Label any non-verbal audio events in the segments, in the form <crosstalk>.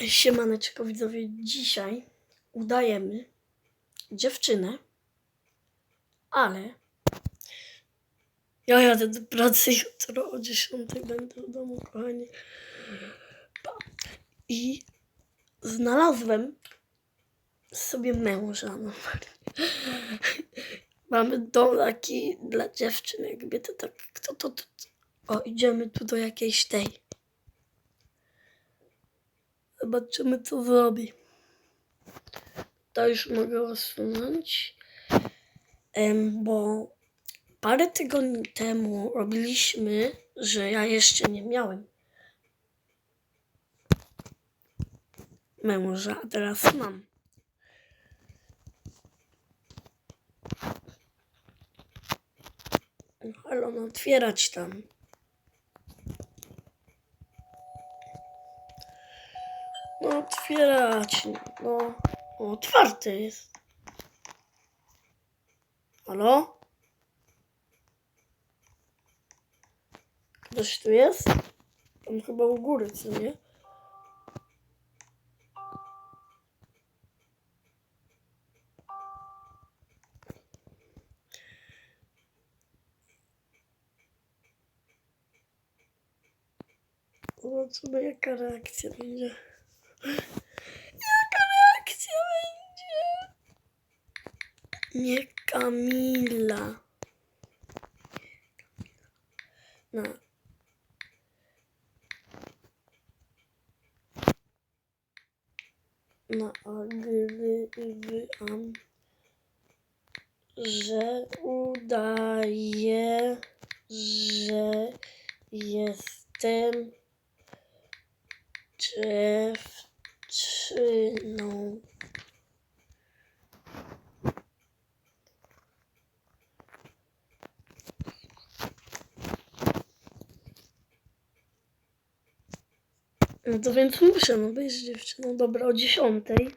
Siemaneczko widzowie, dzisiaj udajemy dziewczynę, ale ja jadę do pracy jutro o 10 będę w domu, kochani. I znalazłem sobie męża. <laughs> Mamy dom taki dla dziewczyn, jakby to tak, kto to, to, o idziemy tu do jakiejś tej. Zobaczymy, co zrobi. To już mogę em, bo parę tygodni temu robiliśmy, że ja jeszcze nie miałem męża, a teraz mam. Ale no, otwierać tam. Otwierać, no. O, otwarty jest. Halo? Ktoś tu jest? Tam chyba u góry, co nie? Zobaczymy jaka reakcja będzie. Jaka reakcja będzie? Nie Kamila. No. Nagrywam, że udaję, że jestem dziewczyną. No to więc muszę, no być dziewczyną. Dobra, o dziesiątej.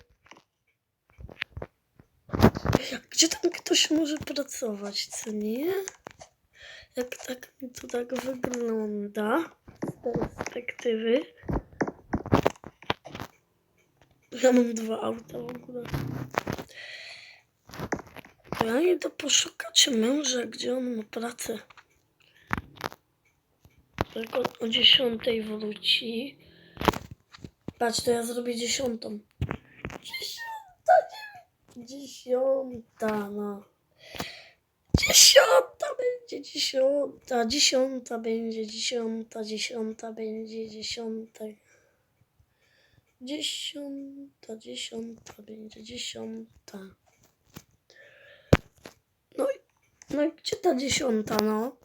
Gdzie tam ktoś może pracować, co nie? Jak tak mi to tak wygląda z perspektywy. Ja mam dwa auta w ogóle. Ja idę poszukać męża, gdzie on ma pracę. Tylko o dziesiątej wróci. Patrz, to ja zrobię dziesiątą. Dziesiąta, dziesiąta, no. Dziesiąta będzie dziesiąta, dziesiąta będzie dziesiąta, dziesiąta będzie dziesiąta. Dziesiąta, dziesiąta będzie dziesiąta. No no gdzie ta dziesiąta, no?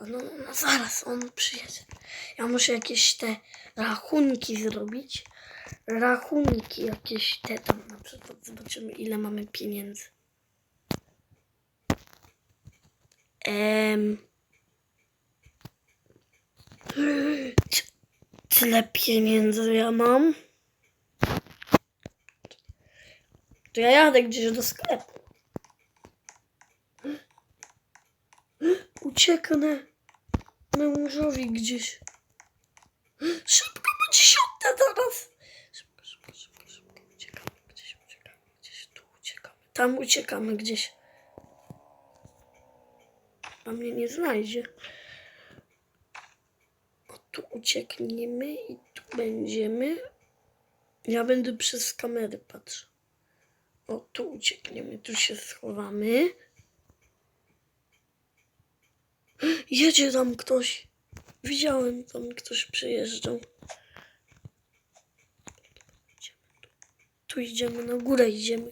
No, no zaraz on przyjedzie. Ja muszę jakieś te rachunki zrobić. Rachunki jakieś te tam na przykład. Zobaczymy ile mamy pieniędzy. Em. Tyle pieniędzy ja mam. To ja jadę gdzieś do sklepu. Ucieknę mężowi gdzieś. Szybko, bo dziesiąta zaraz. Szybko, szybko, szybko, szybko. Uciekamy gdzieś, uciekamy gdzieś. Tu uciekamy. Tam uciekamy gdzieś. Tam mnie nie znajdzie. O, tu uciekniemy i tu będziemy. Ja będę przez kamery patrzeć. O, tu uciekniemy, tu się schowamy. Jedzie tam ktoś. Widziałem, tam ktoś tu. Tu idziemy, na górę idziemy.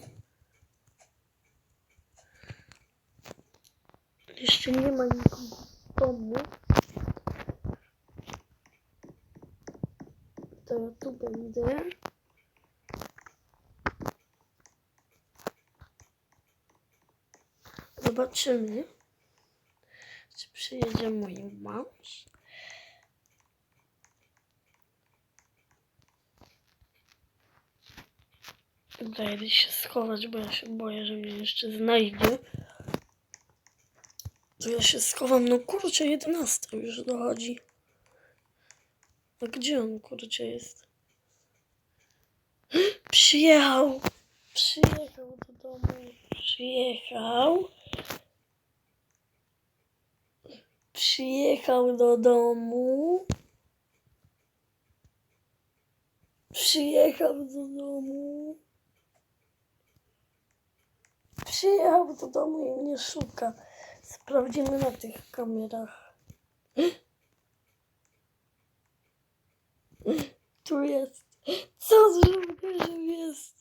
Jeszcze nie ma nikogo w domu. To ja tu będę. Zobaczymy, czy przyjedzie mój mąż. Daję się schować, bo ja się boję, że mnie jeszcze znajdzie. To ja się schowam, no kurczę, 11 już dochodzi. A gdzie on kurczę jest? Przyjechał. Przyjechał do domu. Przyjechał. Przyjechał do domu. Przyjechał do domu. Przyjechał do domu i mnie szuka. Sprawdzimy na tych kamerach. Tu jest. Co zrobił jest?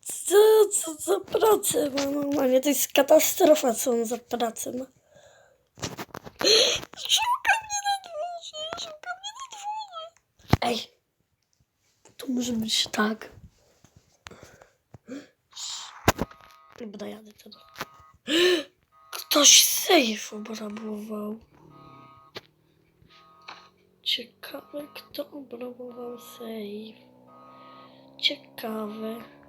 Co, co za pracę ma normalnie? To jest katastrofa, co on za pracę ma. Szuka mnie na dworze, szuka mnie na dworze. Ej, to może być tak. Dobra, jadę teraz. Ktoś sejf obrabował. Ciekawe, kto obrabował sejf. Ciekawe.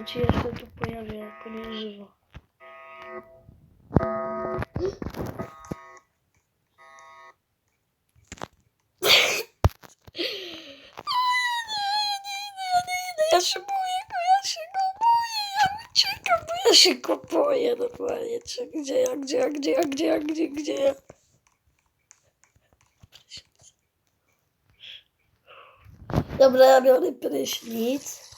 Bo ci jeszcze tu pojawia jako nieżywo. Ja się boję go, ja się go boję, ja uciekam, bo ja się go boję normalnie. Gdzie ja, gdzie ja, gdzie ja, gdzie ja, gdzie, gdzie ja? Dobra, ja biorę prysznic.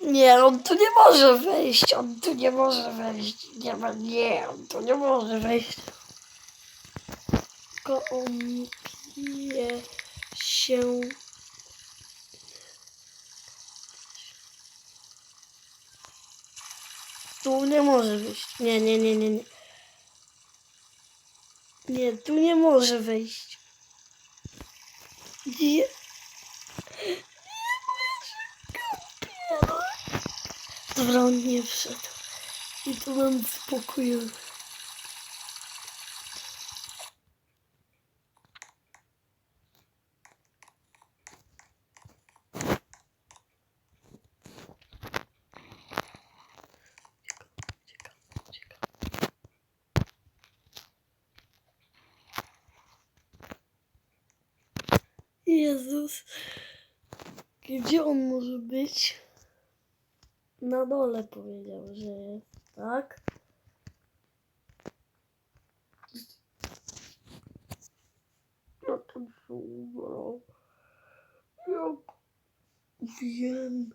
Nie, on tu nie może wejść, on tu nie może wejść. Nie nie, on tu nie może wejść. Tylko on pije się. Tu nie może wejść. Nie, nie, nie, nie, nie. Nie, tu nie może wejść. Nie. Dobra, on nie wszedł. I tu mam spokój. Jezus. Gdzie on może być? Na dole powiedział, że jest, tak? Jak on się ubrał? Jak? Wiem.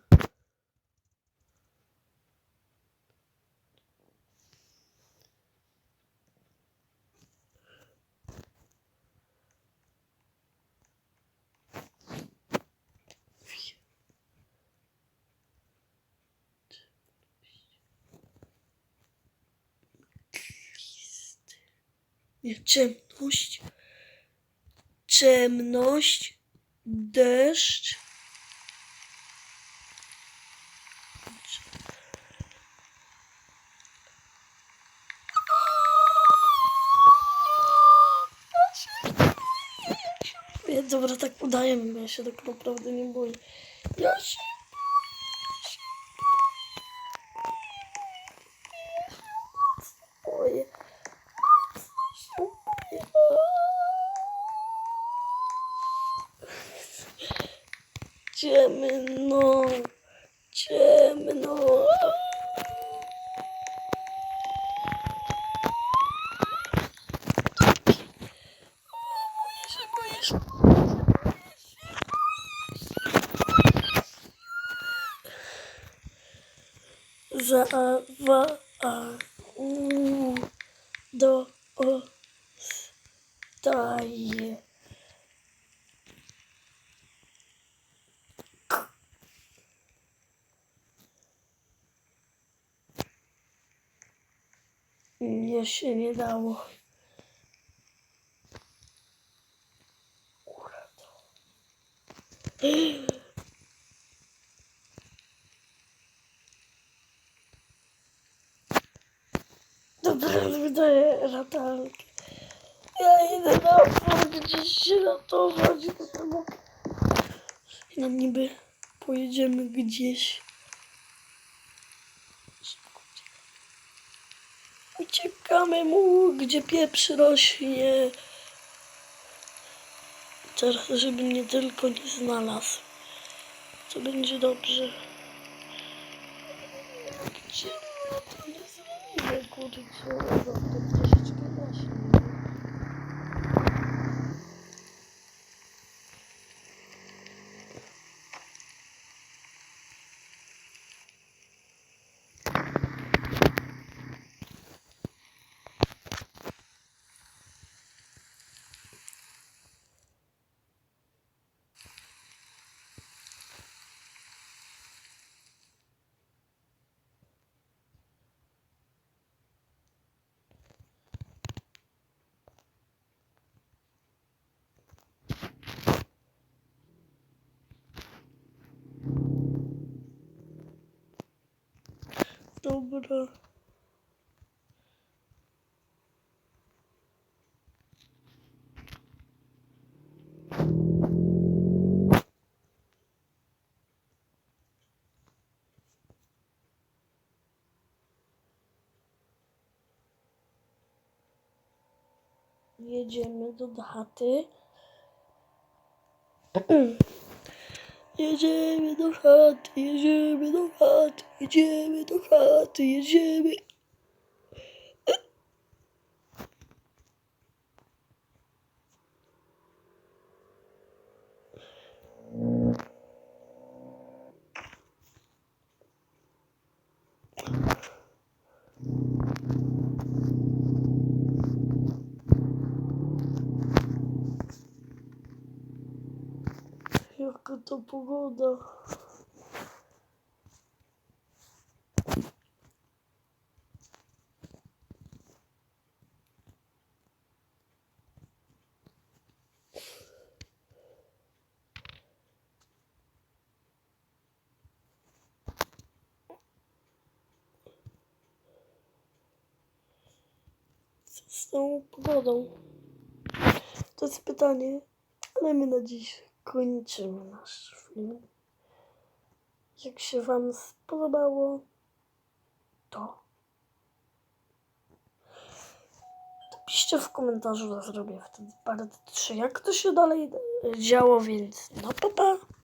Nie, ciemność. Ciemność. Deszcz. Dobra, tak udajemy, ja się tak naprawdę nie boję. Ja się boję. Mocno się boję. Ciemno. Ciemno. Boję się, boję się. Za, wa, a, u, do, o, staje. Nie się nie dało. Dobra, wydaję ratalkę. Ja idę na podwórko. gdzieś się ratować. I nam niby pojedziemy gdzieś. Uciekamy. Mu, gdzie pieprz rośnie. Teraz, żeby mnie tylko nie znalazł. To będzie dobrze. Gdzie? Nie zrobimy, kurczę. Troszeczkę gaśnie. Dobra. Jedziemy do chaty. <clears throat> Jedziemy do chaty, jedziemy do chaty, jedziemy do chaty, jedziemy. Jaka to pogoda. Z tą pogodą? To jest pytanie, ale my na dziś kończymy nasz film. Jak się Wam spodobało, to to piszcie w komentarzu, ja zrobię wtedy part 3, jak to się dalej działo, więc no pa pa!